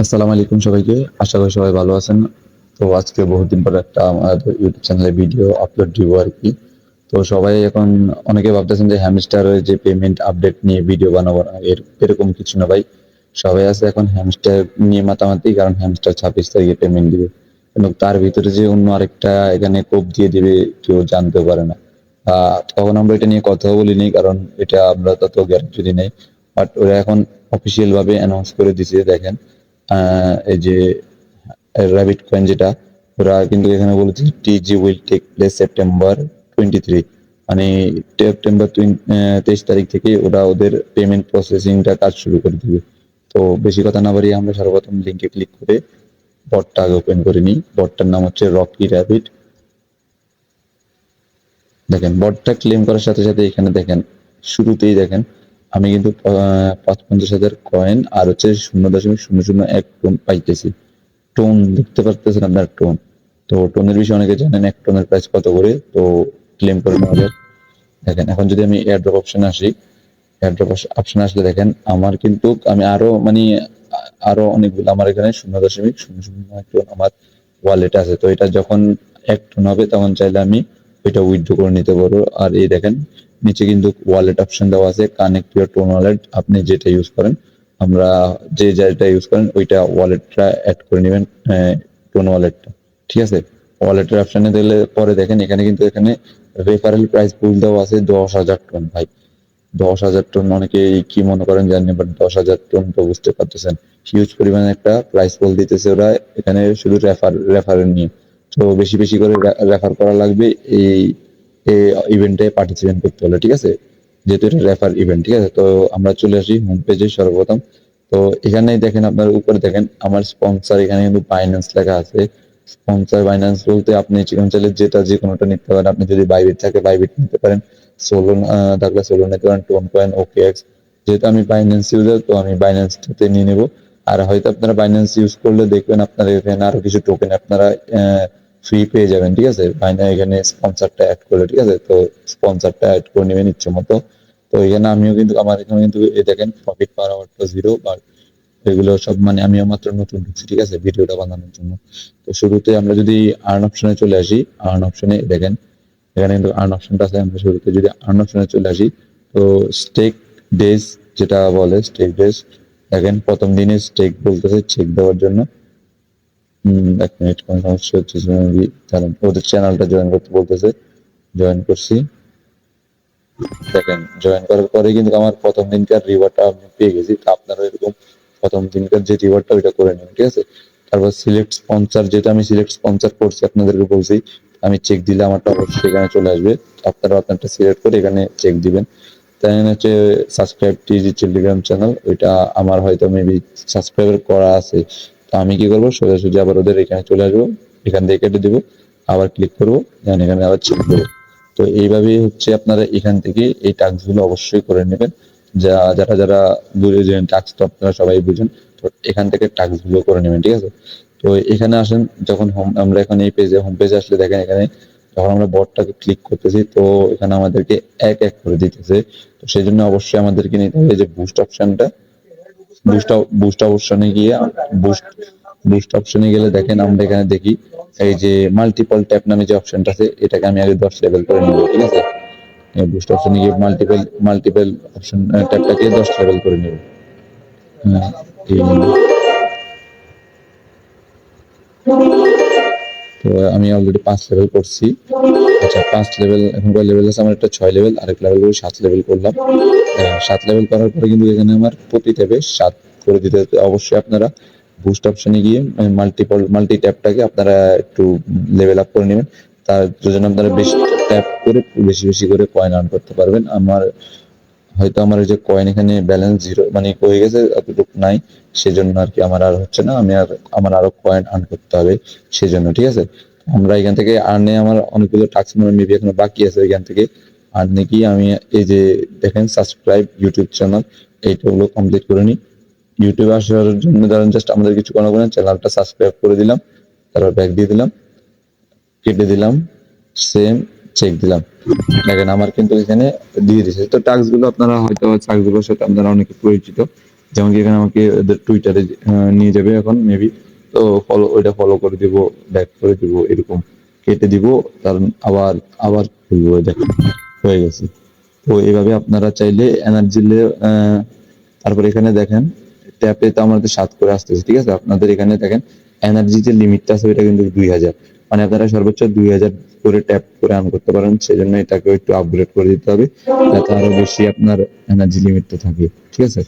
আসসালামু আলাইকুম সবাইকে। আশা করি সবাই ভালো আছেন। তো আজকে বহুদিন পর একটা আমাদের ইউটিউব চ্যানেলে ভিডিও আপলোড দিব আর কি। তো সবাই এখন অনেকে ভাবতেছেন যে হ্যামস্টারের যে পেমেন্ট আপডেট নিয়ে ভিডিও বানাবো না এরকম কিছু না ভাই। সবাই আছে এখন হ্যামস্টার নিয়ে মাতামাতি, কারণ হ্যামস্টার ছাব্বিশ তারিখে পেমেন্ট দিবে। এবং তার ভিতরে যে অন্য আরেকটা এখানে কোপ দিয়ে দিবে, কেউ জানতে পারে না। তখন আমরা এটা নিয়ে কথা বলিনি, কারণ এটা আমরা তত গ্যারান্টি নেই। বাট ওরা এখন অফিসিয়াল ভাবে অ্যানাউন্স করে দিছে, দেখেন। এই যে র্যাবিট কয়েন যেটা, ওরা কিন্তু এখানে বলেছে TG will take place September twenty three মানে সেপ্টেম্বর তেইশ তারিখ থেকে ওরা ওদের পেমেন্ট প্রসেসিংটা কাজ শুরু করে দিবে। তো বেশি কথা না বাড়িয়ে আমরা সর্বপ্রথম লিঙ্কে ক্লিক করে বটটা আগে ওপেন করে নিই। বটটার নাম হচ্ছে রকি র্যাবিট দেখেন বটটা ক্লেম করার সাথে সাথে এখানে দেখেন, শুরুতেই দেখেন আমি কিন্তু পঞ্চাশ হাজার কয়েন আর হচ্ছে শূন্য দশমিক শূন্য শূন্য এক টোন পাইতেছি। টোন দেখতে পারতেছেন আপনার টোন তো টোনের বিষয়ে অনেকে জানেন এক টোনের প্রাইস কত করে, তো ক্লেম করে নেওয়া যাক দেখেন, এখন যদি আমি এয়ারড্রপ অপশনে আসি এয়ারড্রপ অপশনে আসলে দেখেন, আমার কিন্তু আমি আরও মানে আরও অনেকগুলো, আমার এখানে শূন্য দশমিক শূন্য শূন্য এক টোন আমার ওয়ালেট আছে। তো এটা যখন এক টোন হবে, তখন চাইলে আমি ওইটা উইথড্র করে নিতে পারব। আর এই দেখেন নিচে কিন্তু ওয়ালেট অপশন দেওয়া আছে কানেক্ট ইউর টোন ওয়ালেট আপনি যেটা ইউজ করেন, আমরা যে যেটা ইউজ করেন, ওইটা ওয়ালেটটা অ্যাড করে নেবেন টোন ওয়ালেটটা ঠিক আছে? ওয়ালেটের অপশনে দিলে পরে দেখেন, এখানে কিন্তু এখানে রেফারেল প্রাইস পুল দেওয়া আছে দশ হাজার টন ভাই। দশ হাজার টন অনেকে কি মনে করেন জানি বাট দশ হাজার টন তো বুঝতে পারতেছেন। হিউজ পরিমাণে একটা প্রাইস পুল দিতেছে ওরা, এখানে শুধু রেফার রেফারেল নিয়ে। তো বেশি বেশি করে রেফার করা লাগবে এই ইভেন্টে পার্টিসিপেট করতে হলে, ঠিক আছে? যেহেতু এটা রেফার ইভেন্ট ঠিক আছে? তো আমরা চলে আসি হোম পেজে সর্বপ্রথম। তো এখানে দেখেন আপনার উপরে দেখেন, আমার স্পন্সর এখানে কিন্তু বাইন্যান্স লেখা আছে। স্পন্সর বাইন্যান্স বলতে আপনি চিকন চাইলে যেটা যে কোনোটা নিতে পারেন। আপনি যদি বাইবিট থাকে বাইবিট নিতে পারেন। সোলো থাকলে সোলো নিতে পারেন টোন কয়েন ওকে এক্স যেহেতু আমি বাইন্যান্স ইউজার তো আমি বাইন্যান্সটাতে নিয়ে নেব। আর হয়তো আপনারা বাইন্যান্স ইউজ করলে দেখবেন আপনারা এখানে আরও কিছু টোকেন আপনারা ফ্রি পেয়ে যাবেন, ঠিক আছে? বাইনা এখানে স্পন্সরটা অ্যাড করলে ঠিক আছে? তো স্পন্সরটা অ্যাড করে নেবেন ইচ্ছে মতো। তো এখানে আমিও কিন্তু, আমার এখানে কিন্তু এই দেখেন প্রফিট পার আওয়ারটা জিরো বাট এগুলো সব মানে আমিও মাত্র নতুন ঢুকছি ঠিক আছে? ভিডিওটা বানানোর জন্য। তো শুরুতে আমরা যদি আর্ন অপশনে চলে আসি আর্ন অপশনে দেখেন, এখানে কিন্তু আর্ন অপশনটা আছে আমরা শুরুতে যদি আর্ন অপশনে চলে আসি, তো স্টেক ডেজ যেটা বলে স্টেক ডেজ দেখেন প্রথম দিনে স্টেক বলতেছে চেক দেওয়ার জন্য। এক মিনিট কোন সমস্যা হচ্ছে দাঁড়ান ওদের চ্যানেলটা জয়েন করতে বলতেছে জয়েন করছি। দেখেন জয়েন করার পরে কিন্তু আমার প্রথম দিনকার রিওয়ার্ডটা আমি পেয়ে গেছি। তো আপনারা এরকম প্রথম দিনকার যে রিওয়ার্ডটা ওইটা করে নেবেন, ঠিক আছে? তারপর সিলেক্ট স্পন্সর যেটা আমি সিলেক্ট স্পন্সর করছি আপনাদেরকে বলছি, আমি চেক দিলে আমারটা অবশ্যই এখানে চলে আসবে। আপনারা আপনারটা সিলেক্ট করে এখানে চেক দিবেন। তাই হচ্ছে সাবস্ক্রাইব টিজি টেলিগ্রাম চ্যানেল ওইটা আমার হয়তো মেবি সাবস্ক্রাইব করা আছে। তো আমি কি করব? সোজাসুজি আবার ওদের এখানে চলে আসব। এখান থেকে কেটে দিব। আবার ক্লিক করব। এখানে আবার চেক দেবো। তো এইভাবেই হচ্ছে আপনারা এখান থেকে এই টাস্কগুলো অবশ্যই করে নেবেন। যা, যারা যারা বুঝেছেন টাস্ক তো আপনারা সবাই বুঝেন, তো এখান থেকে টাস্কগুলো করে নেবেন, ঠিক আছে? তো এখানে আসেন, যখন হোম আমরা এখন এই পেজে হোম পেজে আসলে দেখেন এখানে যখন আমরা বটটাকে ক্লিক করতেছি, তো এখানে আমাদেরকে এক এক করে দিতেছে। তো সেই জন্য অবশ্যই আমাদেরকে নিতে হবে যে বুস্ট অপশনটা বুস্ট বুস্ট অপশনে গিয়ে বুস্ট বুস্ট অপশনে গেলে দেখেন আমরা এখানে দেখি, এই যে মাল্টিপল ট্যাপ নামে যে অপশনটা আছে, এটাকে আমি আগে দশ লেভেল করে নিব, ঠিক আছে বুস্ট অপশনে গিয়ে মাল্টিপল মাল্টিপল অপশন ট্যাপটাকে দশ লেভেল করে নিব হ্যাঁ। তো আমি অলরেডি পাঁচ লেভেল করছি আচ্ছা পাঁচ লেভেল এখন কয় লেভেল আছে? আমার একটা ছয় লেভেল আরেক লেভেল করে সাত লেভেল করলাম। সাত লেভেল করার পরে কিন্তু এখানে আমার প্রতি ট্যাবে সাত করে দিতে অবশ্যই আপনারা বুস্ট অপশনে গিয়ে মাল্টিপল মাল্টি ট্যাবটাকে আপনারা একটু লেভেল আপ করে নেবেন। তার জন্য আপনারা বেশি ট্যাপ করে, বেশি বেশি করে কয়েন আর্ন করতে পারবেন। আমার হয়তো আমার যে কয়েন এখানে ব্যালেন্স জিরো মানে হয়ে গেছে এতটুকু নাই, সেজন্য আর কি আমার আর হচ্ছে না, আমি আর আমার আরও কয়েন আর্ন করতে হবে, সেজন্য, ঠিক আছে? আমরা এখান থেকে আর্নে আমার অনেকগুলো টাস্ক মানে মেবি এখনও বাকি আছে এখান থেকে আর্নে কি আমি এই যে দেখেন সাবস্ক্রাইব ইউটিউব চ্যানেল এইটাগুলো কমপ্লিট করে নিই। ইউটিউবে আসার জন্য ধরেন জাস্ট আমাদের কিছু কোনো কোনো চ্যানেলটা সাবস্ক্রাইব করে দিলাম, তারপর ব্যাক দিয়ে দিলাম, কেটে দিলাম সেম চেক দিলাম। দেখেন, আমার কিন্তু এখানে দিয়ে দিয়েছে তো টাস্কগুলো আপনারা হয়তো টাস্কগুলোর সাথে আপনারা অনেকে পরিচিত। যেমন কি এখানে আমাকে টুইটারে নিয়ে যাবে এখন মেবি তো ফলো ওইটা ফলো করে দিব ব্যাক করে দিব, এরকম কেটে দিব। কারণ আবার আবার খুলবো দেখেন হয়ে গেছে। তো এইভাবে আপনারা চাইলে এনার্জি তারপর এখানে দেখেন ট্যাপে তো আমাদের সাত করে আসতেছে, ঠিক আছে? আপনাদের এখানে দেখেন এনার্জি যে লিমিটটা আছে, ওইটা কিন্তু দুই হাজার। মানে আপনারা সর্বোচ্চ দুই হাজার করে ট্যাপ করে অন করতে পারেন সেই সেজন্য এটাকে একটু আপগ্রেড করে দিতে হবে, যাতে আরও বেশি আপনার এনার্জি লিমিটটা থাকে, ঠিক আছে?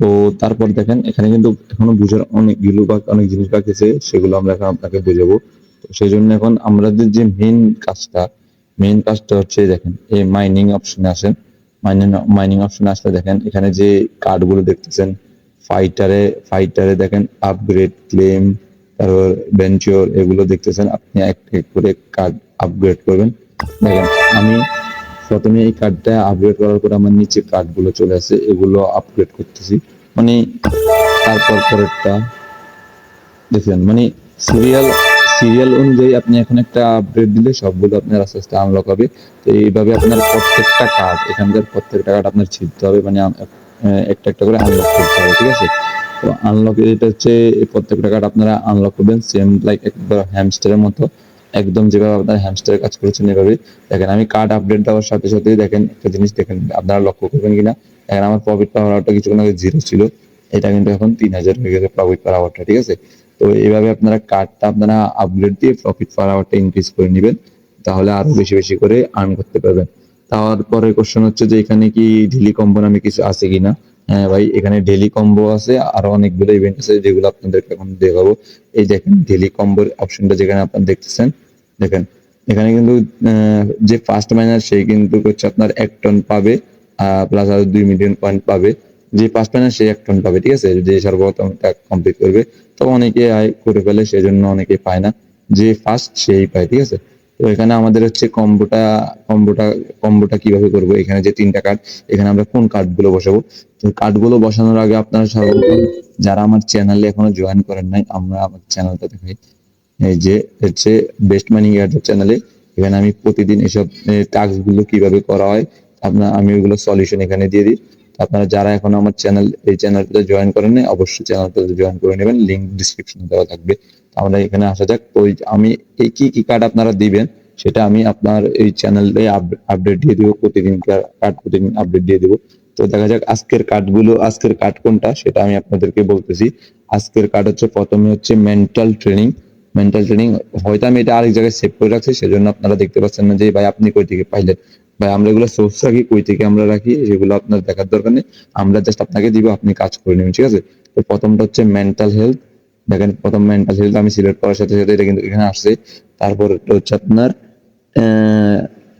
তো তারপর দেখেন, এখানে কিন্তু এখনও বুঝার অনেকগুলো বা অনেক জিনিস বাকি আছে, সেগুলো আমরা এখন আপনাকে বুঝাবো। তো সেই জন্য এখন আমাদের যে মেইন কাজটা মেইন কাজটা হচ্ছে দেখেন, এই মাইনিং অপশনে আসেন। মাইনিং মাইনিং অপশনে আসলে দেখেন, এখানে যে কার্ডগুলো দেখতেছেন ফাইটারে ফাইটারে দেখেন আপগ্রেড ক্লেম তারপর ভেঞ্চার এগুলো দেখতেছেন, আপনি এক এক করে কার্ড আপগ্রেড করবেন। দেখেন, আমি প্রথমে এই কার্ডটা আপগ্রেড করার পর আমার নিচে কার্ডগুলো চলে আসে, এগুলো আপগ্রেড করতেছি। মানে তারপর পরেরটা, দেখেন মানে সিরিয়াল সিরিয়াল অনুযায়ী আপনি এখন একটা আপডেট দিলে সবগুলো আপনার আস্তে আস্তে আনলক হবে। তো এইভাবে আপনার প্রত্যেকটা কার্ড এখানকার প্রত্যেকটা কার্ড আপনার ছিটতে হবে মানে একটা একটা করে আনলক করতে হবে, ঠিক আছে? তো আনলক এটা হচ্ছে প্রত্যেকটা কার্ড আপনারা আনলক করবেন সেম লাইক একবার হ্যামস্টারের মতো, একদম যেভাবে আপনার হ্যামস্টারের কাজ করেছেন এভাবে দেখেন আমি কার্ড আপডেট দেওয়ার সাথে সাথে দেখেন একটা জিনিস, দেখেন আপনারা লক্ষ্য করবেন কিনা, দেখেন আমার প্রফিট পাওয়ার আওয়ারটা কিছুক্ষণ আগে জিরো ছিল, এটা কিন্তু এখন তিন হাজার হয়ে গেছে প্রফিট পাওয়ার আওয়ারটা ঠিক আছে? তো এইভাবে আপনারা কার্ডটা আপনারা আপগ্রেড দিয়ে প্রফিট পাওয়ার আওয়ারটা ইনক্রিজ করে নেবেন, তাহলে আরও বেশি বেশি করে আর্ন করতে পারবেন। তারপরে কোশ্চেন হচ্ছে যে এখানে কি ডেলি কম্বো আমি কিছু আছে কিনা? ভাই, এখানে ডেলি কম্বো আছে, আরও অনেকগুলো ইভেন্ট আছে যেগুলো আপনাদেরকে এখন দেখাবো। এই দেখেন ডেলি কম্বোর অপশনটা যেখানে আপনারা দেখতেছেন। দেখেন, এখানে কিন্তু যে ফার্স্ট মাইনার সেই কিন্তু হচ্ছে আপনার এক টন পাবে প্লাস আরও দুই মিলিয়ন পয়েন্ট পাবে। যে ফার্স্ট মাইনার সেই এক টন পাবে, ঠিক আছে? যে সর্বপ্রথম কমপ্লিট করবে। তো অনেকে আয় করে ফেলে, সেজন্য অনেকে পায় না। যে ফার্স্ট সেই পায়, ঠিক আছে? তো এখানে আমাদের হচ্ছে কম্বোটা কম্বোটা কম্বোটা কীভাবে করব? এখানে যে তিনটা কার্ড এখানে আমরা কোন কার্ডগুলো বসাবো? তো কার্ডগুলো বসানোর আগে আপনারা সর্বপ্রথম যারা আমার চ্যানেলে এখনও জয়েন করেন নাই আমরা আমার চ্যানেলটা দেখাই। এই যে হচ্ছে বেস্ট মানি ইয়ার্ডের চ্যানেলে এখানে আমি প্রতিদিন এসব টাস্কগুলো কীভাবে করা হয় আপনার আমি ওইগুলো সলিউশন এখানে দিয়ে দিই। আপনারা যারা এখন আমার চ্যানেল এই চ্যানেলটাতে জয়েন করেন নাই, অবশ্যই চ্যানেলটাতে জয়েন করে নেবেন লিংক ডিসক্রিপশনে দেওয়া থাকবে। তো আমরা এখানে আসা যাক। ওই আমি এই কি কি কার্ড আপনারা দিবেন, সেটা আমি আপনার এই চ্যানেলে আপডেট দিয়ে দিব, প্রতিদিন কার্ড প্রতিদিন আপডেট দিয়ে দিব। তো দেখা যাক আজকের কার্ডগুলো আজকের কার্ড কোনটা, সেটা আমি আপনাদেরকে বলতেছি। আজকের কার্ড হচ্ছে, প্রথমে হচ্ছে মেন্টাল ট্রেনিং মেন্টাল ট্রেনিং হয়তো আমি এটা আরেক জায়গায় সেভ করে রাখছি, সেজন্য আপনারা দেখতে পাচ্ছেন না যে ভাই, আপনি কই থেকে পাইলেন? ভাই, আমরা এগুলো সোর্স রাখি, কই থেকে আমরা রাখি সেগুলো আপনার দেখার দরকার নেই। আমরা জাস্ট আপনাকে দিব, আপনি কাজ করে নেবেন, ঠিক আছে? তো প্রথমটা হচ্ছে মেন্টাল হেলথ দেখেন প্রথম মেন্টাল হেলথ আমি সিলেক্ট করার সাথে সাথে এটা কিন্তু এখানে আসছে। তারপর হচ্ছে আপনার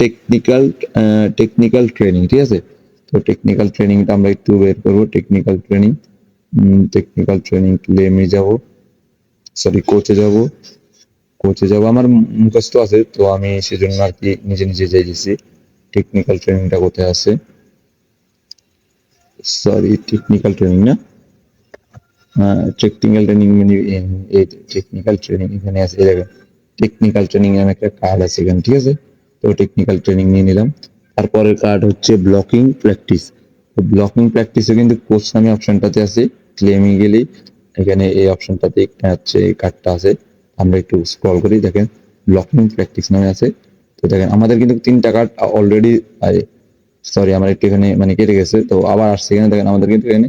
টেকনিক্যাল টেকনিক্যাল ট্রেনিং ঠিক আছে? তো টেকনিক্যাল ট্রেনিংটা আমরা একটু বের করব। টেকনিক্যাল ট্রেনিং টেকনিক্যাল ট্রেনিং ক্লেমে যাব। সরি কোচে যাব। কোচে যাব। আমার মুখস্থ আছে, তো আমি সেজন্য আর কি নিজে নিজে যাই দিছি। টেকনিক্যাল ট্রেনিংটা কোথায় আছে? সরি টেকনিক্যাল ট্রেনিং না? টেকনিক্যাল ট্রেনিং মানে এই টেকনিক্যাল ট্রেনিং এখানে আছে, এই দেখেন টেকনিক্যাল ট্রেনিং এর একটা কার্ড আছে এখানে, ঠিক আছে? তো টেকনিক্যাল ট্রেনিং নিয়ে নিলাম। তারপরের কার্ড হচ্ছে ব্লকিং প্র্যাকটিস তো ব্লকিং প্র্যাকটিসে কিন্তু কোচ নামে অপশনটাতে আছে ক্লেমে গেলেই এখানে এই অপশনটাতে হচ্ছে এই কার্ডটা আছে। আমরা একটু স্ক্রল করি, দেখেন ব্লকিং প্র্যাকটিস নামে আছে। তো দেখেন, আমাদের কিন্তু তিনটা কার্ড অলরেডি সরি আমার একটু এখানে মানে কেটে গেছে, তো আবার আসছে এখানে, দেখেন, আমাদের কিন্তু এখানে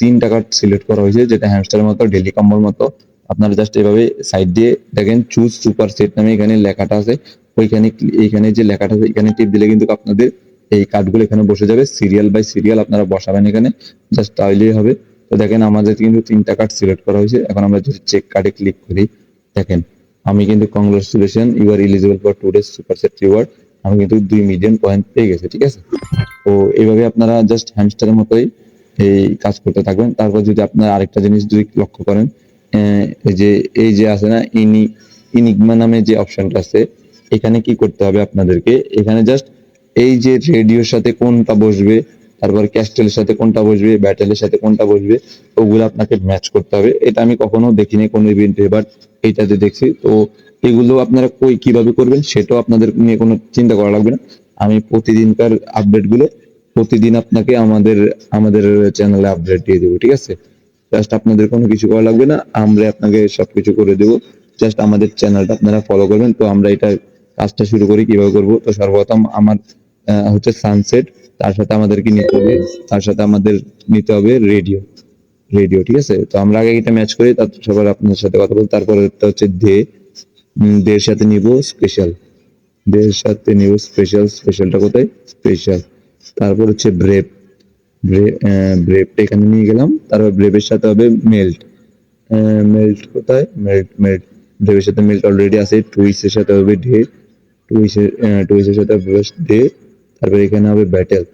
তিনটা কার্ড সিলেক্ট করা হয়েছে, যেটা হ্যামস্টারের মতো ডেলি কম্বোর মতো। আপনারা জাস্ট এভাবে সাইড দিয়ে দেখেন চুজ সুপার সেট নামে এখানে লেখাটা আছে। ওইখানে এইখানে যে লেখাটা আছে, এখানে টিপ দিলে কিন্তু আপনাদের এই কার্ডগুলো এখানে বসে যাবে। সিরিয়াল বাই সিরিয়াল আপনারা বসাবেন এখানে জাস্ট তাইলেই হবে। তো দেখেন, আমাদের কিন্তু তিনটা কার্ড সিলেক্ট করা হয়েছে। এখন আমরা যদি চেক কার্ডে ক্লিক করি। দেখেন, আমি কিন্তু congratulation you are eligible for two days super set reward আমি কিন্তু দুই মিলিয়ন পয়েন্ট পেয়ে গেছি, ঠিক আছে? তো এইভাবে আপনারা জাস্ট হ্যামস্টারের মতোই এই কাজ করতে থাকবেন। তারপর যদি আপনার আরেকটা জিনিস যদি লক্ষ্য করেন যে এই যে আছে না, ইনি, ইনিগমা নামে যে অপশনটা আছে, এখানে কি করতে হবে আপনাদেরকে? এখানে জাস্ট এই যে রেডিওর সাথে কোনটা বসবে, তারপর ক্যাস্টেলের সাথে কোনটা বসবে, ব্যাটেলের সাথে কোনটা বসবে, ওগুলো আপনাকে ম্যাচ করতে হবে। এটা আমি কখনো দেখিনি কোনো ইভেন্টে বাট এইটাতে দেখছি। তো এগুলো আপনারা কই কীভাবে করবেন, সেটাও আপনাদের নিয়ে কোনো চিন্তা করা লাগবে না। আমি প্রতিদিনকার আপডেটগুলো প্রতিদিন আপনাকে আমাদের আমাদের চ্যানেলে আপডেট দিয়ে দেবো, ঠিক আছে? জাস্ট আপনাদের কোনো কিছু করা লাগবে না, আমরা আপনাকে সবকিছু করে দেবো। জাস্ট আমাদের চ্যানেলটা আপনারা ফলো করবেন। তো আমরা এটা কাজটা শুরু করি, কীভাবে করব? তো সর্বপ্রথম আমার হচ্ছে সানসেট তার সাথে আমাদেরকে নিতে হবে, তার সাথে আমাদের নিতে হবে রেডিও রেডিও ঠিক আছে? তো আমরা আগে এটা ম্যাচ করি, তার সবার আপনার সাথে কথা বলি তারপরে একটা হচ্ছে দে দের সাথে নিব স্পেশাল দের সাথে নিব স্পেশাল স্পেশালটা কোথায়? স্পেশাল তারপর হচ্ছে ব্রেভ ব্রেভটা এখানে নিয়ে গেলাম। তারপর ব্রেভের সাথে হবে মেল্ট মেল্ট কোথায়? মেল্ট মেল্ট ব্রেভের সাথে মেল্ট অলরেডি আছে। টুইসের সাথে হবে ডে টুইসের টুইসের সাথে ডে তারপর এখানে হবে ব্যাটেল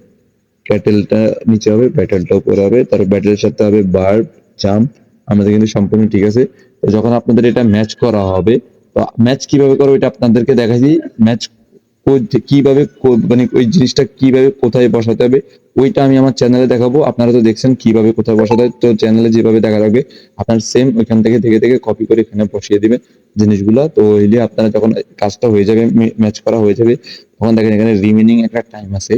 ব্যাটেলটা নিচে হবে ব্যাটেলটা উপরে হবে। তারপর ব্যাটেলের সাথে হবে বার্ড জাম্প আমাদের কিন্তু সম্পূর্ণ ঠিক আছে। যখন আপনাদের এটা ম্যাচ করা হবে, তো ম্যাচ কীভাবে করো এটা আপনাদেরকে দেখাচ্ছি। ম্যাচ কীভাবে মানে ওই জিনিসটা কীভাবে কোথায় বসাতে হবে, ওইটা আমি আমার চ্যানেলে দেখাবো। আপনারা তো দেখছেন কীভাবে কোথায় বসাতে হয়। তো চ্যানেলে যেভাবে দেখা রাখবে আপনার সেম ওইখান থেকে থেকে থেকে কপি করে এখানে বসিয়ে দিবেন জিনিসগুলো। তো হইলে আপনারা যখন কাজটা হয়ে যাবে ম্যাচ করা হয়ে যাবে, তখন দেখেন এখানে রিমেনিং একটা টাইম আছে।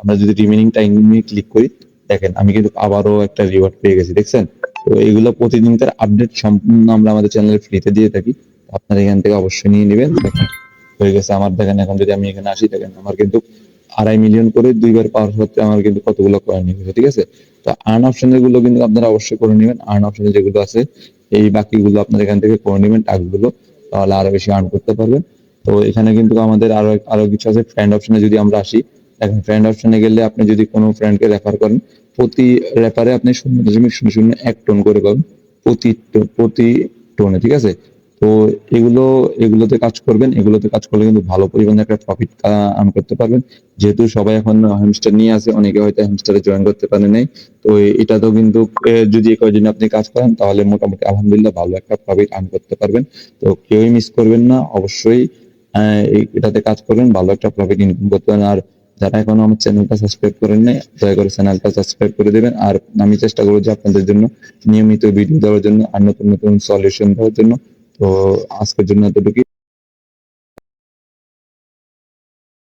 আমরা যদি রিমেনিং টাইম নিয়ে ক্লিক করি, দেখেন আমি কিন্তু আবারও একটা রিওয়ার্ড পেয়ে গেছি, দেখছেন? তো এগুলো প্রতিদিনকার আপডেট সম্পূর্ণ আমরা আমাদের চ্যানেলে ফ্রিতে দিয়ে থাকি। আপনারা এখান থেকে অবশ্যই নিয়ে নেবেন। দেখেন হয়ে গেছে আমার। দেখেন, এখন যদি আমি এখানে আসি, দেখেন, আমার কিন্তু আড়াই মিলিয়ন করে দুইবার পাওয়ার সত্ত্বে আমার কিন্তু কতগুলো কয়েন নিয়ে গেছে, ঠিক আছে? তো আর্ন অপশনগুলো কিন্তু আপনারা অবশ্যই করে নেবেন। আর্ন অপশনে যেগুলো আছে, এই বাকিগুলো আপনারা এখান থেকে করে নেবেন, টাকগুলো, তাহলে আরও বেশি আর্ন করতে পারবেন। তো এখানে কিন্তু আমাদের আরও আরও কিছু আছে। ফ্রেন্ড অপশনে যদি আমরা আসি এখন ফ্রেন্ড অপশনে গেলে আপনি যদি কোনো ফ্রেন্ডকে রেফার করেন, প্রতি রেফারে আপনি শূন্য দশমিক শূন্য শূন্য এক টোন করে পাবেন, প্রতি প্রতি টোনে ঠিক আছে? তো এগুলো, এগুলোতে কাজ করবেন, এগুলোতে কাজ করলে কিন্তু ভালো পরিমাণে একটা প্রফিট আর্ন করতে পারবেন। যেহেতু সবাই এখন হ্যামস্টার নিয়ে আছে, অনেকে হয়তো হ্যামস্টারে জয়েন করতে পারে নাই। তো এটা তো কিন্তু যদি এই কয়দিন আপনি কাজ করেন, তাহলে মোটামুটি আলহামদুলিল্লাহ ভালো একটা প্রফিট আর্ন করতে পারবেন। তো কেউই মিস করবেন না, অবশ্যই এটাতে কাজ করবেন, ভালো একটা প্রফিট ইনকাম করতে পারেন আর যারা এখনও আমার চ্যানেলটা সাবস্ক্রাইব করেন নাই, দয়া করে চ্যানেলটা সাবস্ক্রাইব করে দেবেন। আর আমি চেষ্টা করব যে আপনাদের জন্য নিয়মিত ভিডিও দেওয়ার জন্য আর নতুন নতুন সলিউশন দেওয়ার জন্য তো আজকের জন্য এতটুকুই